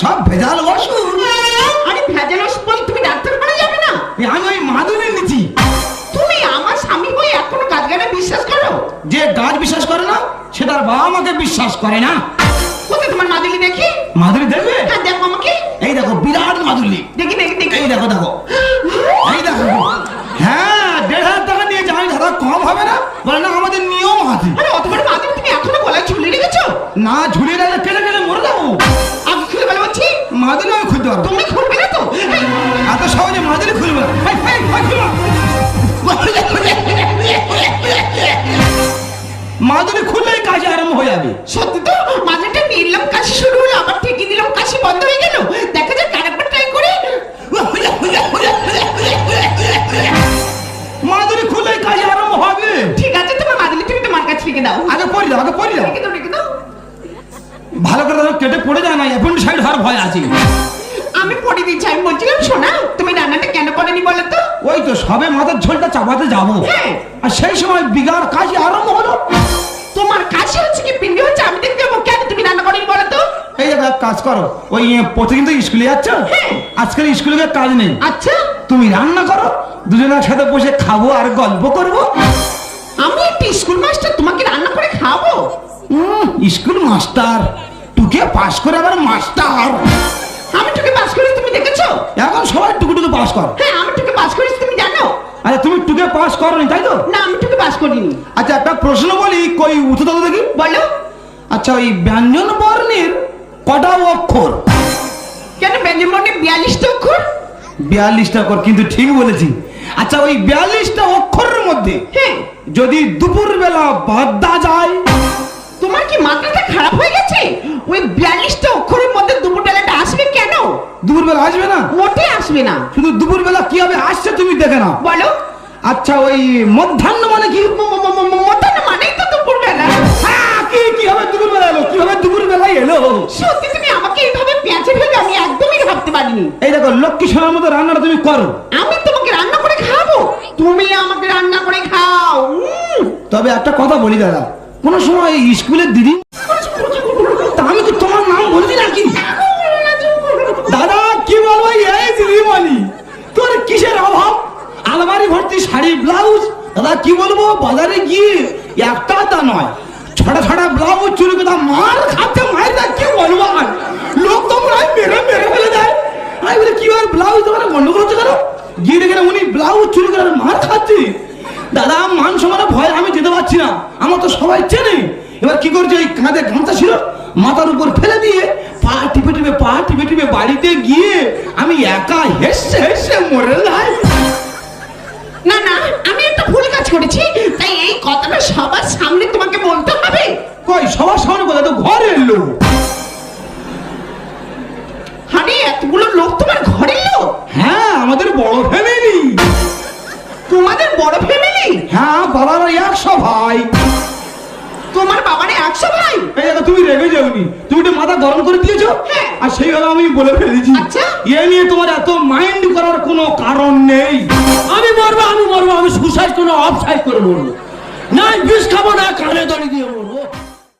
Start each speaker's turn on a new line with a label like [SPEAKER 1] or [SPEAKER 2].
[SPEAKER 1] সব ভেজাল ওষুধ
[SPEAKER 2] আরে ভেজাল ওষুধ বলে তুমি ডাক্তারখানা যাবে না?
[SPEAKER 1] আমি ওই মাদুরে নিচ্ছি
[SPEAKER 2] তুমি আমার স্বামী বই এখন গাছ গানে বিশ্বাস করো?
[SPEAKER 1] যে গাছ বিশ্বাস করে না সে তার বাবা আমাকে বিশ্বাস করে না।
[SPEAKER 2] কোথায় তোমার মাদুলি দেখি?
[SPEAKER 1] মাদুলি দেখবে?
[SPEAKER 2] হ্যাঁ দেখো আমাকে।
[SPEAKER 1] এই দেখো বিরাট মাদুলি
[SPEAKER 2] দেখি দেখি দেখি।
[SPEAKER 1] এই দেখো দেখো। এই দেখো। হ্যাঁ দেড় হাজার টাকা নিয়ে জানি ধরা কম হবে না? বলে না খুলতে পারব
[SPEAKER 2] তুমি খুলবে না তো?
[SPEAKER 1] এত সহজে মাদুরি খুলবে এই, খুলো। মাদুরি খুললেই কাজ আরম্ভ হয়ে যাবে।
[SPEAKER 2] সত্যি তো মাদুলিটা নিলাম কাশি শুরু হলো আবার ঠেকে দিলাম কাশি বন্ধ হয়ে গেল। দেখা যাক আরেকবার ট্রাই করে।
[SPEAKER 1] মাদুরি খুললেই কাজ আরম্ভ হবে।
[SPEAKER 2] ঠিক আছে তোমার মাদুলি তুমি তোমার কাছে রেখে দাও।
[SPEAKER 1] আগে পড়ি দাও আগে পড়ি দাও।
[SPEAKER 2] রেখে দাও রেখে দাও।
[SPEAKER 1] ভালো করে দাও কেটে পড়ে যায় না এখন সাইড হওয়ার ভয় আছে
[SPEAKER 2] আমি পড়ে দিচ্ছি আমি বলছিলাম শোনা তুমি রান্নাটা কেন করেনি বলো তো
[SPEAKER 1] ওই তো সবে মাথার ঝোলটা চাপাতে যাব। আর সেই সময় বিঘার কাজ আরম্ভ হলো।
[SPEAKER 2] তোমার কাশি হচ্ছে কি পিন্ডি হচ্ছে? আমি দেখতে যাব কেন তুমি রান্না করেনি বলো তো?
[SPEAKER 1] এই দেখো এক কাজ করো ওই প্রতিদিন তো স্কুলে যাচ্ছ। আজকাল স্কুলে গিয়ে কাজ নেই।
[SPEAKER 2] আচ্ছা।
[SPEAKER 1] তুমি রান্না করো দুজনের সাথে বসে খাব আর গল্প করব।
[SPEAKER 2] আমি একটা স্কুল মাস্টার তোমাকে রান্না করে খাব
[SPEAKER 1] স্কুল মাস্টার টুকে পাস করে আবার মাস্টার।
[SPEAKER 2] আমি তোকে পাস করে তুমি দেখেছ?
[SPEAKER 1] এখন সবাই টুকু টুকু পাস কর
[SPEAKER 2] হ্যাঁ আমি তোকে পাস করেছি তুমি জানো
[SPEAKER 1] আচ্ছা তুমি টুকে পাস করনি তাই তো
[SPEAKER 2] না আমি তোকে পাস করিনি
[SPEAKER 1] আচ্ছা একটা প্রশ্ন বলি কই উঠে দাও দেখি।
[SPEAKER 2] বলো।
[SPEAKER 1] আচ্ছা ওই ব্যঞ্জন বর্ণের কটা অক্ষর?
[SPEAKER 2] কেন ব্যঞ্জন বর্ণে বিয়াল্লিশটা অক্ষর?
[SPEAKER 1] বিয়াল্লিশটা অক্ষর কিন্তু ঠিক বলেছি। আচ্ছা ওই বিয়াল্লিশটা অক্ষরের মধ্যে
[SPEAKER 2] হ্যাঁ।
[SPEAKER 1] যদি দুপুর বেলা বাদ্দা যায়
[SPEAKER 2] তোমার কি মাথাটা খারাপ হয়ে গেছে? ওই বিয়াল্লিশটা অক্ষরের মধ্যে দুপুর বেলাটা আসবে কেন?
[SPEAKER 1] দুপুর বেলা আসবে না?
[SPEAKER 2] মোটে আসবে না।
[SPEAKER 1] শুধু দুপুর বেলা কি হবে আসছে তুমি দেখে নাও।
[SPEAKER 2] বলো।
[SPEAKER 1] আচ্ছা ওই মধ্যাহ্ন মানে কি?
[SPEAKER 2] মোটান মানেই তো দুপুর বেলা
[SPEAKER 1] হ্যাঁ, কি কি হবে দুপুর বেলা এলো? কি হবে দুপুর বেলায় এলো?
[SPEAKER 2] সত্যি তুমি আমাকে এইভাবে পেঁচে ফেলবে আমি একদমই ভাবতে পারিনি।
[SPEAKER 1] এই দেখো লক্ষ্মী সোনার মতো রান্নাটা তুমি করো।
[SPEAKER 2] আমি তোমাকে রান্না করে খাব তুমি আমাকে রান্না করে খাও।
[SPEAKER 1] তবে একটা কথা বলি দাদা কোন সময় স্কুলের দিদি তা আমি তো তোমার নাম বলছি নাকি দাদা কি বলব এই দিদি বলি তোর কিসের অভাব আলমারি ভর্তি শাড়ি ব্লাউজ? দাদা, কি বলব? বাজারে গিয়ে একটা তা নয় ছটা ছটা ব্লাউজ চুরি কথা মার খাচ্ছে, মায়ের দা কি বলব আর? লোক তো প্রায় মেরে মেরে ফেলে দেয়। আমি বলি, কি আর ব্লাউজ তোমার গন্ডগোল হচ্ছে কেন? গিয়ে দেখে উনি ব্লাউজ চুরি করে মার খাচ্ছে। দাদা, মান সমানে ভয় আমি যেতে পারছি না। আমার তো সবাই চেনে। এবার কি করছে, এই কাঁধে গামছা ছিল, মাথার উপর ফেলে দিয়ে পা টিপে টিপে, পা টিপে টিপে বাড়িতে গিয়ে আমি একা হেসে হেসে মরে
[SPEAKER 2] না করেছি তাই এই কথাটা সবার সামনে তোমাকে বলতে হবে।
[SPEAKER 1] কই সবার সামনে কথা তো ঘরে এলো
[SPEAKER 2] আরে এতগুলো লোক তোমার ঘরের লোক?
[SPEAKER 1] হ্যাঁ আমাদের বড় ফ্যামিলি।
[SPEAKER 2] তোমাদের বড় ফ্যামিলি?
[SPEAKER 1] হ্যাঁ বাবার একশো ভাই।
[SPEAKER 2] তোমার বাবারে একশো ভাই?
[SPEAKER 1] এই দেখো তুমি রেগে যাওনি। তুমি একটু মাথা গরম করে দিয়েছ?
[SPEAKER 2] হ্যাঁ।
[SPEAKER 1] আর সেইভাবে আমি বলে ফেলেছি।
[SPEAKER 2] আচ্ছা।
[SPEAKER 1] এ নিয়ে তোমার এত মাইন্ড করার কোনো কারণ নেই।
[SPEAKER 3] অফ সাইড করে মরবো। না বিষ খাব না কানে দড়ি দিয়ে মরবো।